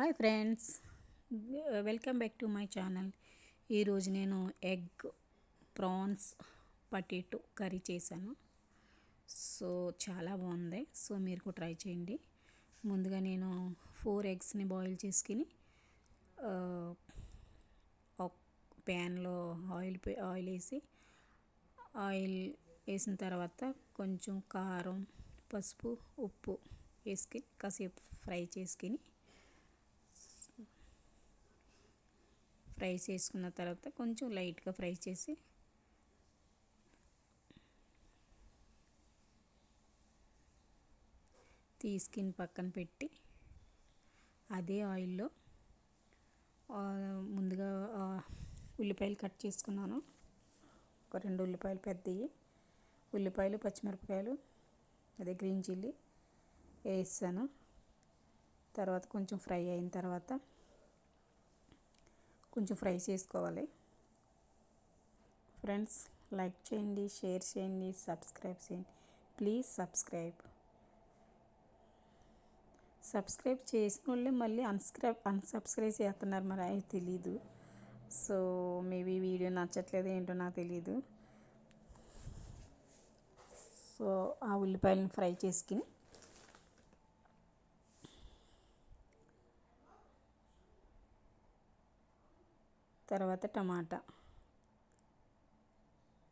Hi friends. Welcome back to my channel. ఈరోజు నేను egg prawns potato curry చేశాను. So చాలా బాగుంది. సో మీరు కూడా ట్రై చేయండి. ముందుగా నేను ఫోర్ ఎగ్స్ని బాయిల్ చేసుకుని ఒక ప్యాన్లో ఆయిల్ ఆయిల్ వేసి ఆయిల్ వేసిన తర్వాత కొంచెం కారం పసుపు ఉప్పు వేసుకుని కాసేపు ఫ్రై చేసుకుని ఫ్రై చేసుకున్న తర్వాత కొంచెం లైట్గా ఫ్రై చేసి తీసుకుని పక్కన పెట్టి అదే ఆయిల్లో ముందుగా ఉల్లిపాయలు కట్ చేసుకున్నాను. ఒక రెండు ఉల్లిపాయలు పెద్దవి ఉల్లిపాయలు పచ్చిమిరపకాయలు అదే గ్రీన్ చిల్లీ వేసాను తర్వాత కొంచెం ఫ్రై అయిన తర్వాత కొంచెం ఫ్రై చేసుకోవాలి. ఫ్రెండ్స్ లైక్ చేయండి షేర్ చేయండి సబ్స్క్రైబ్ చేయండి. Please subscribe. సబ్స్క్రైబ్ చేసిన వాళ్ళే మళ్ళీ అన్స్క్రైబ్ అన్సబ్స్క్రైబ్ చేస్తున్నారు మరి అవి తెలీదు. సో మేబీ వీడియో నచ్చట్లేదు ఏంటో నాకు తెలీదు. సో ఆ ఉల్లిపాయలను ఫ్రై చేసుకుని తర్వాత టమాటా.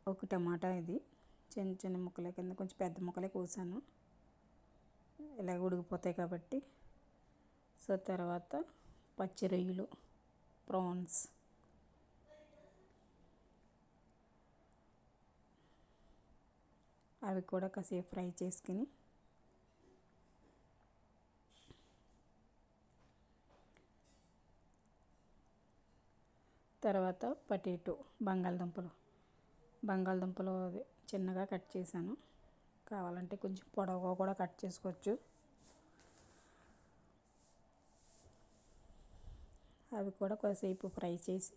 ఒక టమాటా ఇది. చిన్న చిన్న ముక్కల కింద కొంచెం పెద్ద ముక్కలే కోసాను. ఇలా ఉడికిపోతాయి కాబట్టి. సో తర్వాత పచ్చి రొయ్యలు ప్రాన్స్ అవి కూడా కాసేపు ఫ్రై చేసుకుని తర్వాత పటేటో బంగాళదుంపలు. బంగాళదుంపలు చిన్నగా కట్ చేశాను. కావాలంటే కొంచెం పొడవుగా కూడా కట్ చేసుకోవచ్చు. అవి కూడా కొద్దిసేపు ఫ్రై చేసి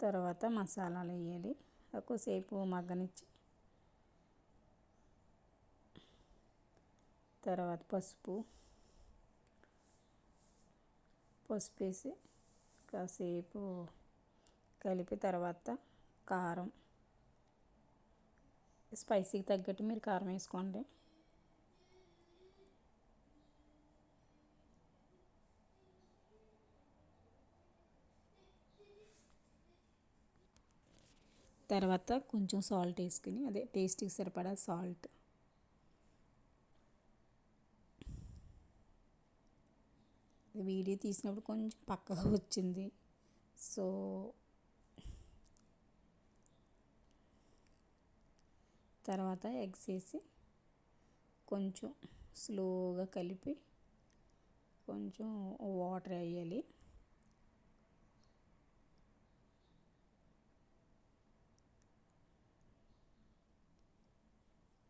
తర్వాత మసాలాలు వేయాలి. ఎక్కువసేపు మగ్గనిచ్చి తర్వాత పసుపు. పసుపు వేసి కాసేపు కలిపి తర్వాత కారం. స్పైసీకి తగ్గట్టు మీరు కారం వేసుకోండి. తర్వాత కొంచెం సాల్ట్ వేసుకుని అదే టేస్ట్కి సరిపడా సాల్ట్. వీడియో తీసినప్పుడు కొంచెం పక్కగా వచ్చింది. సో తర్వాత ఎగ్స్ వేసి కొంచెం స్లోగా కలిపి కొంచెం వాటర్ వేయాలి.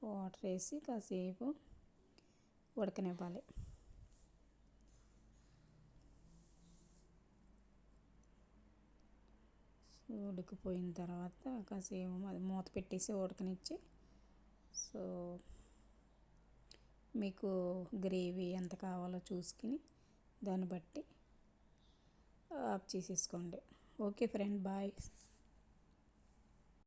వాటర్ వేసి కాసేపు ఉడకనివ్వాలి. ఉడికిపోయిన తర్వాత కాసేపు అది మూత పెట్టేసి ఉడకనిచ్చి సో మీకు గ్రేవీ ఎంత కావాలో చూసుకుని దాన్ని బట్టి ఆఫ్ చేసేసుకోండి. Okay friend bye.